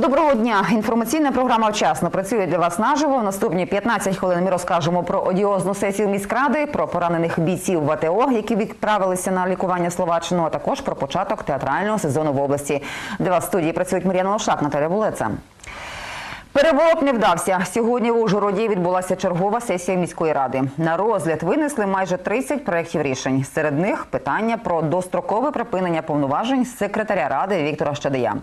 Доброго дня. Інформаційна програма вчасно працює для вас наживо. В Наступні 15 хвилин ми розкажемо про одіозну сесію міськради, про поранених бійців в які відправилися на лікування Словаччину, а також про початок театрального сезону в області. Для вас в студії працюють Мар'яна Лошак, Наталя Булеца. Переворот не вдався. Сьогодні в Ужгороді відбулася чергова сесія міської ради. На розгляд винесли майже 30 проєктів рішень. Серед них питання про дострокове припинення повноважень секретаря ради Віктора Щадия.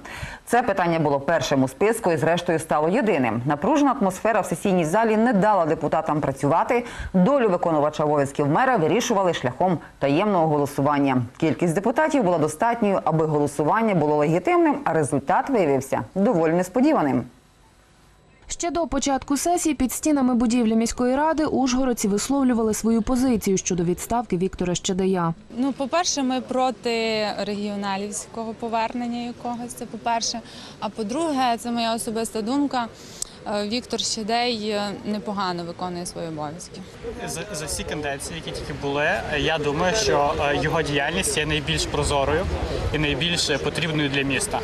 Це питання було першим у списку і, зрештою, стало єдиним. Напружена атмосфера в сесійній залі не дала депутатам працювати. Долю виконувача обов'язків мера вирішували шляхом таємного голосування. Кількість депутатів була достатньою, аби голосування було легітимним, а результат виявився доволі несподіваним. Ще до початку сесії під стінами будівлі міської ради ужгородці висловлювали свою позицію щодо відставки Віктора Щедая. Ну, по-перше, ми проти регіоналівського повернення якогось. Це по-перше. А по-друге, це моя особиста думка. Е, Віктор Щедей е, непогано виконує свої обов'язки. За, за всі кандидації, які тільки були, я думаю, що е, його діяльність є найбільш прозорою і найбільш потрібною для міста.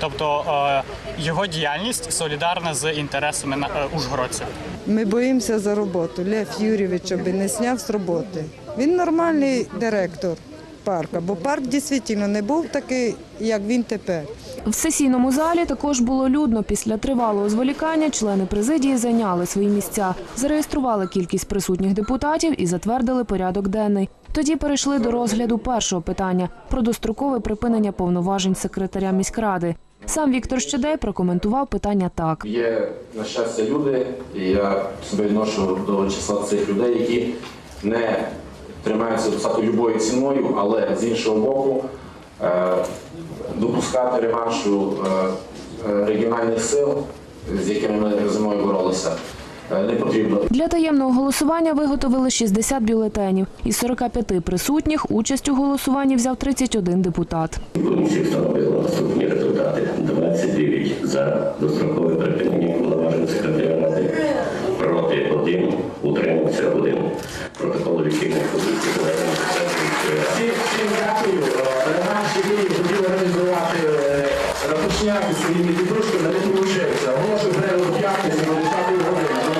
Тобто е, його діяльність солідарна з інтересами на- е, ужгородців. Ми боїмося за роботу. Лев Юрійович аби не зняв з роботи. Він нормальний директор парка, бо парк дійсно не був такий, як він тепер. В сесійному залі також було людно. Після тривалого зволікання члени президії зайняли свої місця, зареєстрували кількість присутніх депутатів і затвердили порядок денний. Тоді перейшли до розгляду першого питання про дострокове припинення повноважень секретаря міськради. Сам Віктор Щедей прокоментував питання так. Є, на щастя, люди, і я себе відношу до числа цих людей, які не тримаються посаду любою ціною, але з іншого боку е, допускати реваншу е, регіональних сил, з якими ми зимою боролися, е, не потрібно. Для таємного голосування виготовили 60 бюлетенів. Із 45 присутніх участь у голосуванні взяв 31 депутат. Комісія встановила наступні результати. 29 за дострокове припинення повноважень секретаря проти один, утримався 1. Протокол лічильних комісій проведено Всім, всім дякую. Е, Наші дії хотіли організувати розпочняти свої своїми але не виходить. Оголошую перерву п'ятниці на 10 години.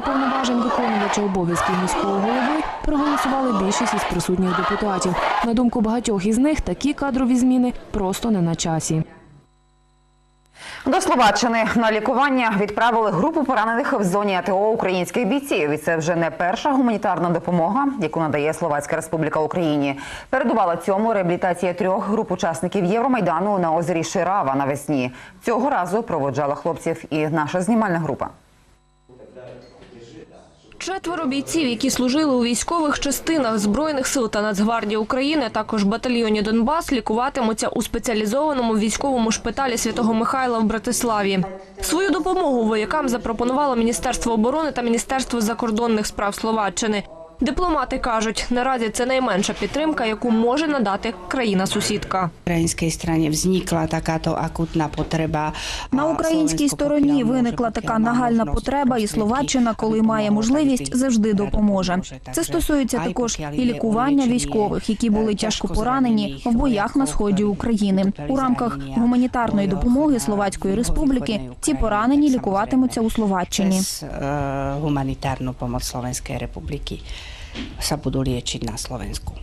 Продовження повноважень виконувача обов'язків міського голови проголосували більшість із присутніх депутатів. На думку багатьох із них, такі кадрові зміни просто не на часі. До Словаччини на лікування відправили групу поранених в зоні АТО українських бійців. І це вже не перша гуманітарна допомога, яку надає Словацька Республіка Україні. Передувала цьому реабілітація трьох груп учасників Євромайдану на озері Ширава навесні. Цього разу проводжала хлопців і наша знімальна група. Четверо бійців, які служили у військових частинах Збройних сил та Нацгвардії України, також батальйоні Донбас, лікуватимуться у спеціалізованому військовому шпиталі Святого Михайла в Братиславі. Свою допомогу воякам запропонувало Міністерство оборони та Міністерство закордонних справ Словаччини. Дипломати кажуть, наразі це найменша підтримка, яку може надати країна-сусідка. українській стороні vznikla takáto akutná потреба. На українській стороні виникла така нагальна потреба, і Словаччина, коли має можливість, завжди допоможе. Це стосується також і лікування військових, які були тяжко поранені в боях на сході України. У рамках гуманітарної допомоги Словацької республіки ці поранені лікуватимуться у Словаччині. Eh, humanitárnu pomoc Slovenskej republiky sa budú liečiť na Slovensku.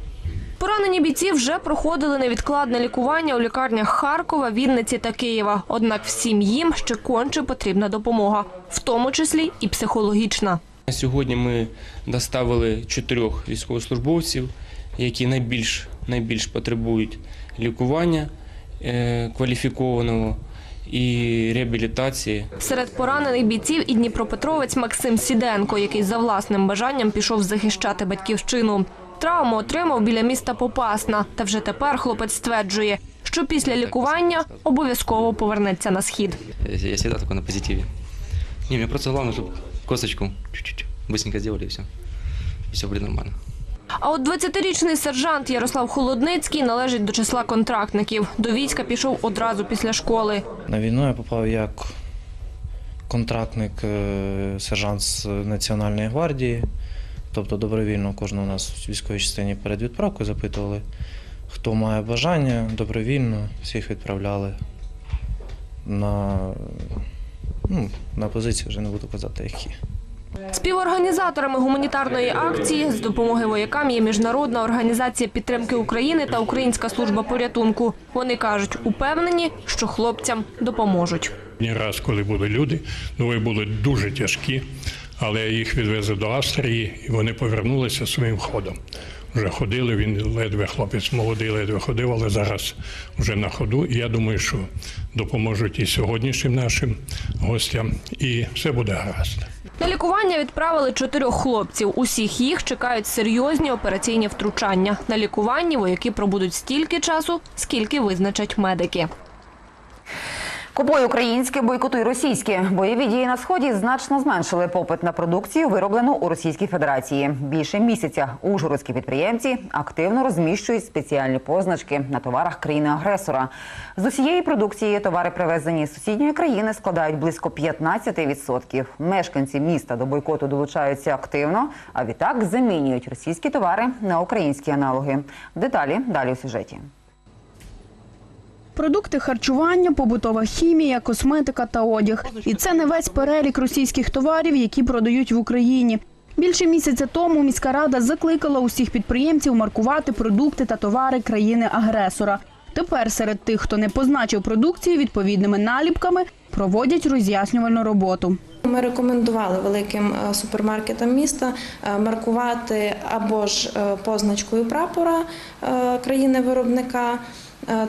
Поранені бійці вже проходили невідкладне лікування у лікарнях Харкова, Вінниці та Києва. Однак всім їм ще конче потрібна допомога, в тому числі і психологічна. Сьогодні ми доставили чотирьох військовослужбовців, які найбільш, найбільш потребують лікування е, кваліфікованого і реабілітації. Серед поранених бійців і Дніпропетровець Максим Сіденко, який за власним бажанням пішов захищати батьківщину. Травму отримав біля міста Попасна, та вже тепер хлопець стверджує, що після лікування обов'язково повернеться на схід. Я завжди тільки на позитиві. Ні, мені просто головне, щоб косточку чуть-чуть быстренько зробили і все. І все буде нормально. А от 20-річний сержант Ярослав Холодницький належить до числа контрактників. До війська пішов одразу після школи. На війну я попав як контрактник, е, сержант з Національної гвардії. Тобто добровільно кожного у нас в військовій частині перед відправкою запитували, хто має бажання, добровільно всіх відправляли на, ну, на позиції, вже не буду казати, які. Співорганізаторами гуманітарної акції з допомоги воякам є міжнародна організація підтримки України та Українська служба порятунку. Вони кажуть, упевнені, що хлопцям допоможуть. Ні раз, коли були люди, ну були дуже тяжкі, але їх відвезли до Австрії і вони повернулися своїм ходом. Вже ходили, він ледве хлопець молодий, ледве ходив, але зараз вже на ходу. І я думаю, що допоможуть і сьогоднішнім нашим гостям, і все буде гаразд. На лікування відправили чотирьох хлопців. Усіх їх чекають серйозні операційні втручання. На лікуванні вояки пробудуть стільки часу, скільки визначать медики. Купуй українське, бойкотуй російське. Бойові дії на сході значно зменшили попит на продукцію, вироблену у Російській Федерації. Більше місяця ужгородські підприємці активно розміщують спеціальні позначки на товарах країни-агресора. З усієї продукції товари, привезені з сусідньої країни, складають близько 15%. Мешканці міста до бойкоту долучаються активно, а відтак замінюють російські товари на українські аналоги. Деталі далі у сюжеті. Продукти харчування, побутова хімія, косметика та одяг. І це не весь перелік російських товарів, які продають в Україні. Більше місяця тому міська рада закликала усіх підприємців маркувати продукти та товари країни-агресора. Тепер серед тих, хто не позначив продукцію відповідними наліпками, проводять роз'яснювальну роботу. Ми рекомендували великим е, супермаркетам міста е, маркувати або ж е, позначкою прапора країни-виробника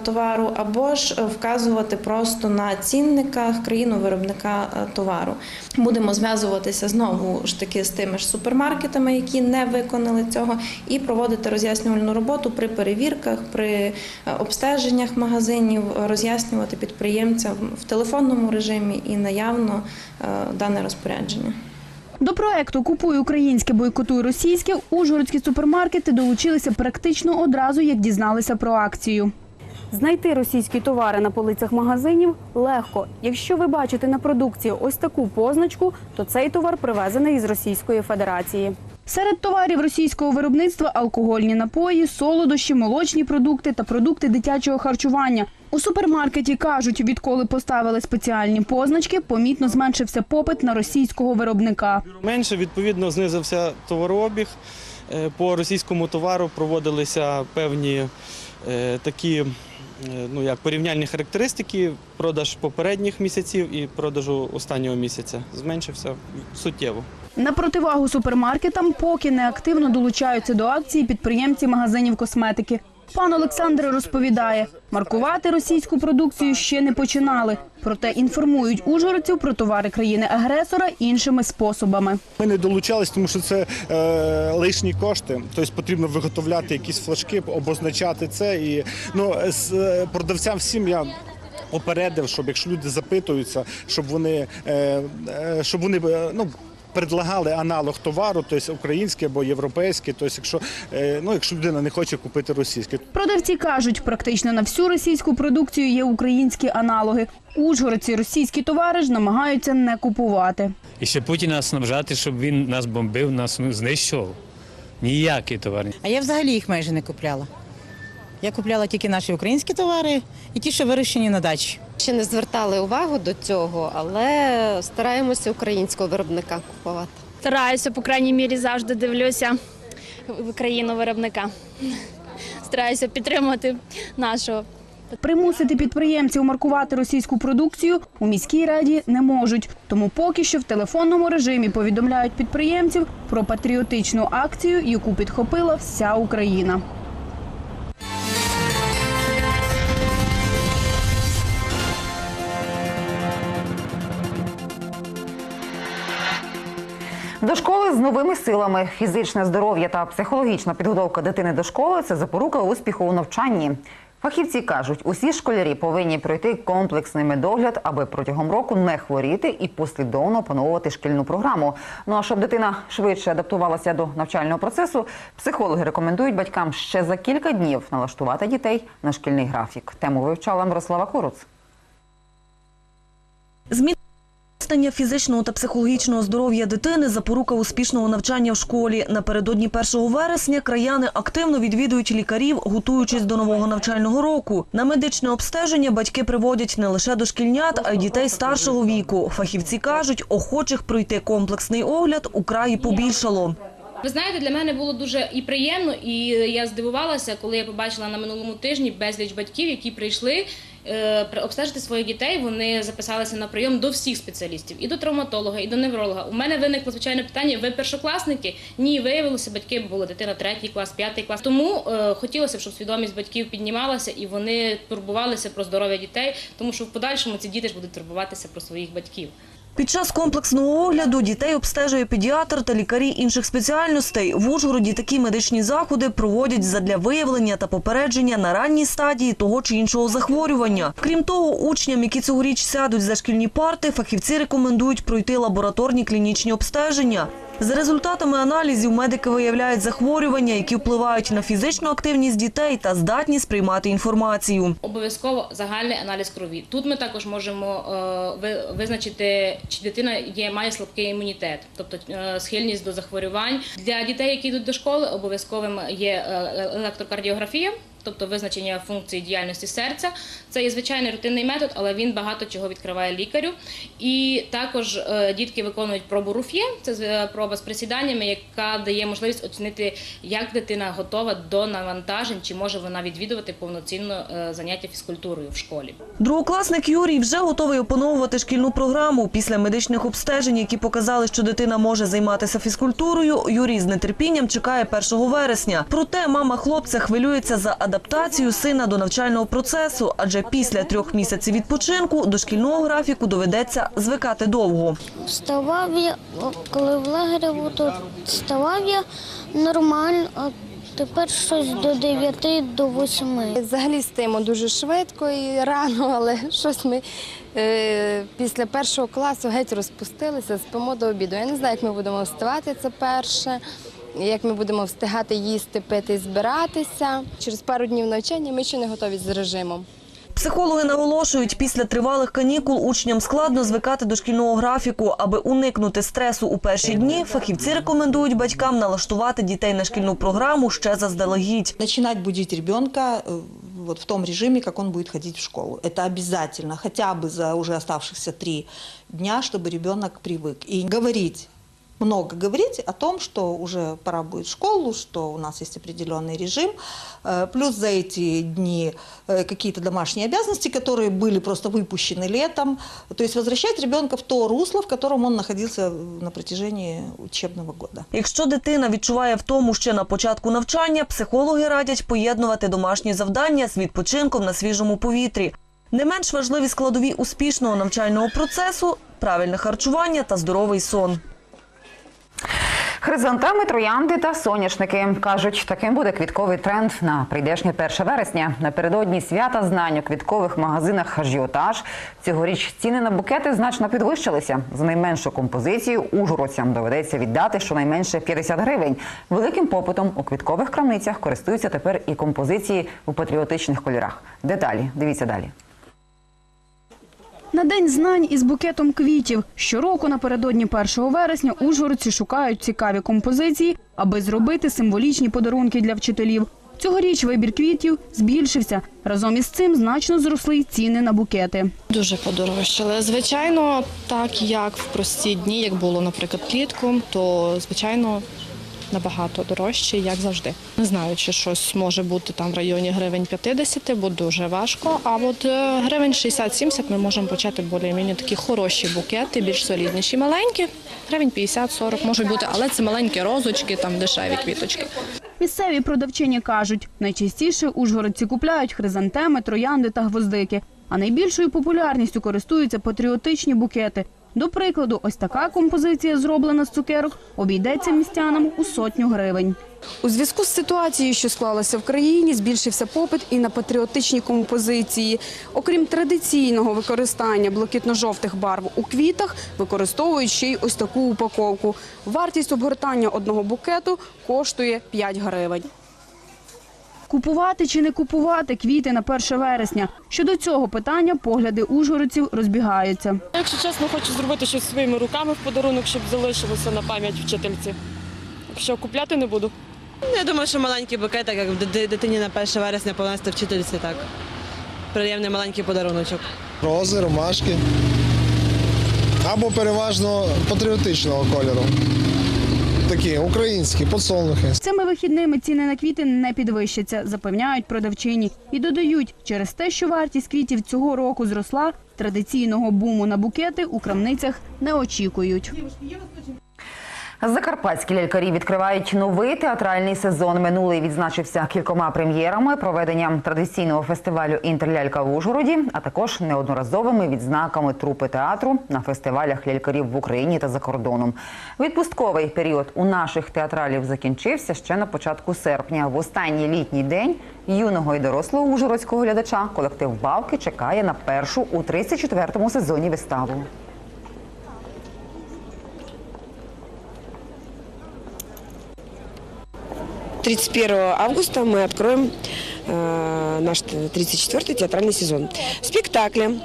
товару, або ж е, вказувати просто на цінниках країну-виробника е, товару. Будемо зв'язуватися знову ж таки з тими ж супермаркетами, які не виконали цього, і проводити роз'яснювальну роботу при перевірках, при е, обстеженнях магазинів, роз'яснювати підприємцям в телефонному режимі і наявно е, дане розпорядження. До проекту Купуй українське, бойкотуй російське ужгородські супермаркети долучилися практично одразу, як дізналися про акцію. Знайти російські товари на полицях магазинів легко. Якщо ви бачите на продукції ось таку позначку, то цей товар привезений із Російської Федерації. Серед товарів російського виробництва алкогольні напої, солодощі, молочні продукти та продукти дитячого харчування. У супермаркеті кажуть, відколи поставили спеціальні позначки, помітно зменшився попит на російського виробника. Менше відповідно знизився товарообіг. Е, По російському товару проводилися певні е, такі ну, як порівняльні характеристики, продаж попередніх місяців і продажу останнього місяця. Зменшився суттєво. На противагу супермаркетам поки не активно долучаються до акції підприємці магазинів косметики. Пан Олександр розповідає, маркувати російську продукцію ще не починали, проте інформують ужгородців про товари країни-агресора іншими способами. Ми не долучались, тому що це е, лишні кошти. Тобто потрібно виготовляти якісь флажки, обозначати це. І ну з е, продавцям всім я. Попередив, щоб якщо люди запитуються, щоб вони е, е, щоб вони ну. Предлагали аналог товару, тобто український або європейський. Тобто, якщо е, ну якщо людина не хоче купити російський, Продавці кажуть, практично на всю російську продукцію є українські аналоги. Ужгородці російські товари ж намагаються не купувати. І ще Путіна снабжати, щоб він нас бомбив, нас знищував. Ніякий товар. А я взагалі їх майже не купляла. Я купляла тільки наші українські товари і ті, що вирощені на дачі. Ще не звертали увагу до цього, але стараємося українського виробника купувати. Стараюся, по крайній мірі, завжди дивлюся в країну виробника. Стараюся підтримувати нашого. Примусити підприємців маркувати російську продукцію у міській раді не можуть. Тому поки що в телефонному режимі повідомляють підприємців про патріотичну акцію, яку підхопила вся Україна. До школи з новими силами. Фізичне здоров'я та психологічна підготовка дитини до школи це запорука успіху у навчанні. Фахівці кажуть, усі школярі повинні пройти комплексний медогляд, аби протягом року не хворіти і послідовно опановувати шкільну програму. Ну а щоб дитина швидше адаптувалася до навчального процесу, психологи рекомендують батькам ще за кілька днів налаштувати дітей на шкільний графік. Тему вивчала Мирослава Куруц. Зміцнення фізичного та психологічного здоров'я дитини – запорука успішного навчання в школі. Напередодні 1 вересня краяни активно відвідують лікарів, готуючись до нового навчального року. На медичне обстеження батьки приводять не лише дошкільнят, а й дітей старшого віку. Фахівці кажуть, охочих пройти комплексний огляд у краї побільшало. Ви знаєте, для мене було дуже і приємно, і я здивувалася, коли я побачила на минулому тижні безліч батьків, які прийшли при- обстежити своїх дітей. Вони записалися на прийом до всіх спеціалістів, і до травматолога, і до невролога. У мене виникло звичайне питання: ви першокласники? Ні, виявилося, батьки були дитина третій клас, п'ятий клас. Тому е, хотілося б, щоб свідомість батьків піднімалася і вони турбувалися про здоров'я дітей, тому що в подальшому ці діти ж будуть турбуватися про своїх батьків. Під час комплексного огляду дітей обстежує педіатр та лікарі інших спеціальностей. В Ужгороді такі медичні заходи проводять задля виявлення та попередження на ранній стадії того чи іншого захворювання. Крім того, учням, які цьогоріч сядуть за шкільні парти, фахівці рекомендують пройти лабораторні клінічні обстеження. За результатами аналізів медики виявляють захворювання, які впливають на фізичну активність дітей та здатність приймати інформацію. Обов'язково загальний аналіз крові. Тут ми також можемо е, визначити, чи дитина є, має слабкий імунітет, тобто е, схильність до захворювань. Для дітей, які йдуть до школи, обов'язковим є е, електрокардіографія. Тобто визначення функції діяльності серця. Це є звичайний рутинний метод, але він багато чого відкриває лікарю. І також е, дітки виконують пробу руф'є, це е, проба з присіданнями, яка дає можливість оцінити, як дитина готова до навантажень, чи може вона відвідувати повноцінно е, заняття фізкультурою в школі. Другокласник Юрій вже готовий опановувати шкільну програму. Після медичних обстежень, які показали, що дитина може займатися фізкультурою, Юрій з нетерпінням чекає 1 вересня. Проте мама хлопця хвилюється за адаптацію сина до навчального процесу, адже після трьох місяців відпочинку до шкільного графіку доведеться звикати довго. Вставав я, коли в лагері був, то вставав я нормально, а тепер щось до 9 до 8. Взагалі стаємо дуже швидко і рано, але щось ми е, після першого класу геть розпустилися, спимо до обіду. Я не знаю, як ми будемо вставати це перше, як ми будемо встигати їсти, пити і збиратися. Через пару днів навчання ми ще не готові з режимом. Психологи наголошують, після тривалих канікул учням складно звикати до шкільного графіку. Аби уникнути стресу у перші дні, фахівці рекомендують батькам налаштувати дітей на шкільну програму ще заздалегідь. начинать будить ребенка э, вот в том режиме, как он будет ходить в школу. Это обязательно, хотя бы за уже оставшихся три дня, чтобы ребенок привык. И говорить, много говорить о том, что уже пора будет в школу, что у нас есть определенный режим, Э, плюс за эти дни э, какие-то домашние обязанности, которые были просто выпущены летом. То есть возвращать ребенка в то русло, в котором он находился на протяжении учебного года. Якщо дитина відчуває втому ще на початку навчання, психологи радять поєднувати домашні завдання з відпочинком на свіжому повітрі. Не менш важливі складові успішного навчального процесу правильне харчування та здоровий сон. Хризантеми, троянди та соняшники кажуть, таким буде квітковий тренд на прийдешнє 1 вересня. Напередодні свята знань у квіткових магазинах ажіотаж. Цьогоріч ціни на букети значно підвищилися. За найменшу композицію ужгородцям доведеться віддати щонайменше 50 гривень. Великим попитом у квіткових крамницях користуються тепер і композиції у патріотичних кольорах. Деталі дивіться далі. На день знань із букетом квітів щороку напередодні 1 вересня ужгородці шукають цікаві композиції, аби зробити символічні подарунки для вчителів. Цьогоріч вибір квітів збільшився. Разом із цим значно зросли ціни на букети. Дуже подорожчали. Звичайно, так як в прості дні, як було, наприклад, влітку, то звичайно набагато дорожче, як завжди. Не знаю, чи щось може бути там в районі гривень 50, бо дуже важко. А от е, гривень 60-70 ми можемо почати більш-менш такі хороші букети, більш солідніші, маленькі. Гривень 50-40 можуть бути, але це маленькі розочки, там дешеві квіточки. Місцеві продавчині кажуть, найчастіше ужгородці купляють хризантеми, троянди та гвоздики. А найбільшою популярністю користуються патріотичні букети. До прикладу, ось така композиція, зроблена з цукерок, обійдеться містянам у сотню гривень. У зв'язку з ситуацією, що склалася в країні, збільшився попит і на патріотичні композиції. Окрім традиційного використання блакитно-жовтих барв у квітах, використовують ще й ось таку упаковку. Вартість обгортання одного букету коштує 5 гривень. Купувати чи не купувати квіти на 1 вересня. Щодо цього питання погляди ужгородців розбігаються. Якщо чесно, хочу зробити щось своїми руками в подарунок, щоб залишилося на пам'ять вчительці. Якщо купляти не буду. Я думаю, що маленький букет, як дитині на 1 вересня понести вчительці, так. Приємний маленький подаруночок. Рози, ромашки. Або переважно патріотичного кольору. Такі українські, подсолнухи. Цими вихідними ціни на квіти не підвищаться, запевняють продавчині. І додають, через те, що вартість квітів цього року зросла, традиційного буму на букети у крамницях не очікують. Закарпатські лялькарі відкривають новий театральний сезон. Минулий відзначився кількома прем'єрами, проведенням традиційного фестивалю Інтерлялька в Ужгороді, а також неодноразовими відзнаками трупи театру на фестивалях лялькарів в Україні та за кордоном. Відпустковий період у наших театралів закінчився ще на початку серпня. В останній літній день юного і дорослого ужгородського глядача колектив Бавки чекає на першу у 34-му сезоні виставу. 31 августа мы откроем э, наш 34-й театральный сезон. Спектакля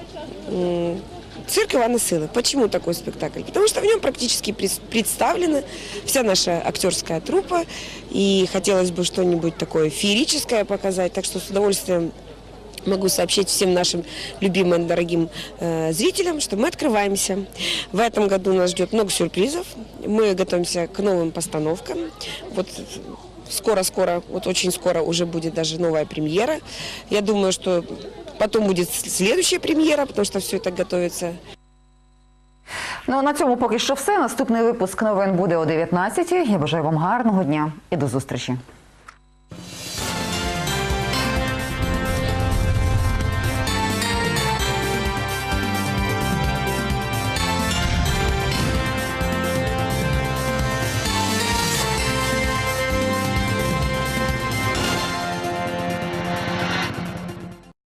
м, «Цирк Ивана Сылы». Почему такой спектакль? Потому что в нем практически представлена вся наша актерская труппа. И хотелось бы что-нибудь такое феерическое показать. Так что с удовольствием могу сообщить всем нашим любимым, дорогим э, зрителям, что мы открываемся. В этом году нас ждет много сюрпризов. Мы готовимся к новым постановкам. Вот скоро-скоро, вот очень скоро уже будет даже новая премьера. Я думаю, что потом будет следующая премьера, потому что все это готовится. Ну на цьому поки що все. Наступний випуск новин буде о 19 Я бажаю вам гарного дня і до зустрічі.